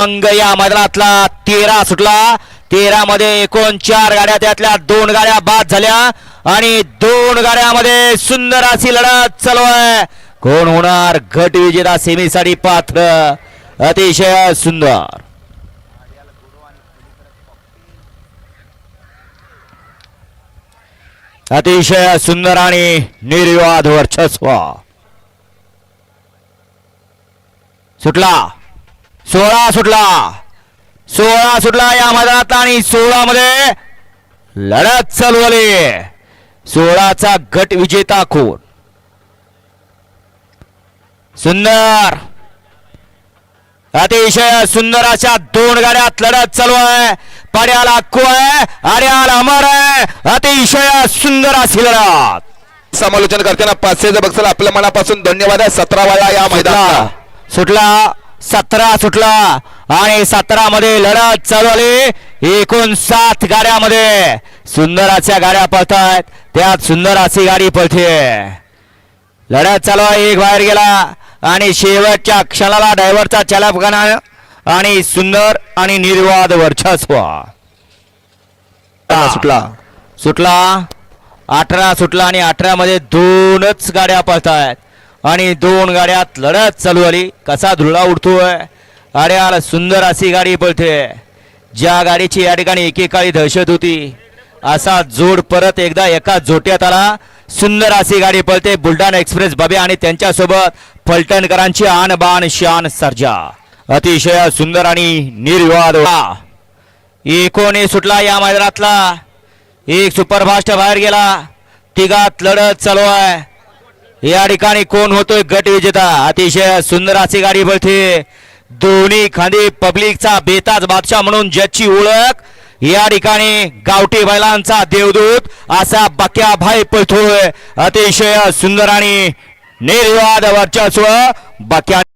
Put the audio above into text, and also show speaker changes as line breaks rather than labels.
अंग या मैदानातला तेरा सुटला. तेरा मध्ये एकूण चार गाड्या त्यातल्या दोन गाड्या बाद झाल्या. आणि दोन गाड्यामध्ये सुंदर अशी लढत चालू आहे. कोण होणार गट विजेता सेमीसाठी पात्र? अतिशय सुंदर. अतिशय सुंदर आणि निर्विवाद वर्चस्व. सुटला. सोळा सुटला. सोळा सुटला या मैदानात आणि सोळा मध्ये लढत चालू झाली. सोळाचा गट विजेता कोण? सुंदर. अतिशय सुंदर अशा दोन गाड्यात लढत चालू आहे. पाड्याला अक्कू आहे आड्याला अमर आहे. अतिशय सुंदर अशी लढत.
समालोचन करताना पाचशेचं बक्षल आपल्या मनापासून धन्यवाद आहे. सतरा वाला या मैदानाला.
सुटला. सतरा सुटला आणि सतरा मध्ये लढत चालू आली. एकूण सात गाड्यामध्ये सुंदर अशा गाड्या पळतायत. त्यात सुंदर अशी गाडी पळते. लढत चालू आहे एक बाहेर गेला आणि शेवटच्या क्षणाला ड्रायव्हरचा चालकपणा आणि सुंदर आणि निर्वाद वर्चस्व.
सुटला.
सुटला. अठरा सुटला आणि अठरा मध्ये दोनच गाड्या पळतायत. आणि दोन गाड्यात लढत चालू आली. कसा धुळा उडतोय? अड्याला सुंदर अशी गाडी पळते. ज्या गाडीची या ठिकाणी एकेकाळी दहशत होती असा जोड परत एकदा एका जोट्यात आला. सुंदर अशी गाडी पळते बुलढाणा एक्सप्रेस बबे आणि त्यांच्यासोबत फलटणकरांची आन बाण शान सर्जा. अतिशय सुंदर आणि निर्विवाद एकोणी सुटला या मैदानातला. एक सुपरफास्ट बाहेर गेला. तिघात लढत चालू आहे. या ठिकाणी कोण होतोय गट विजेता? अतिशय सुंदर अशी गाडी पळते दोन्ही खांदी पब्लिकचा बेताज बादशाह म्हणून ज्याची ओळख. या ठिकाणी गावठी बैलांचा देवदूत असा बक्या भाई पळतोय. अतिशय सुंदर आणि निर्वाद वर्चस्व बक्या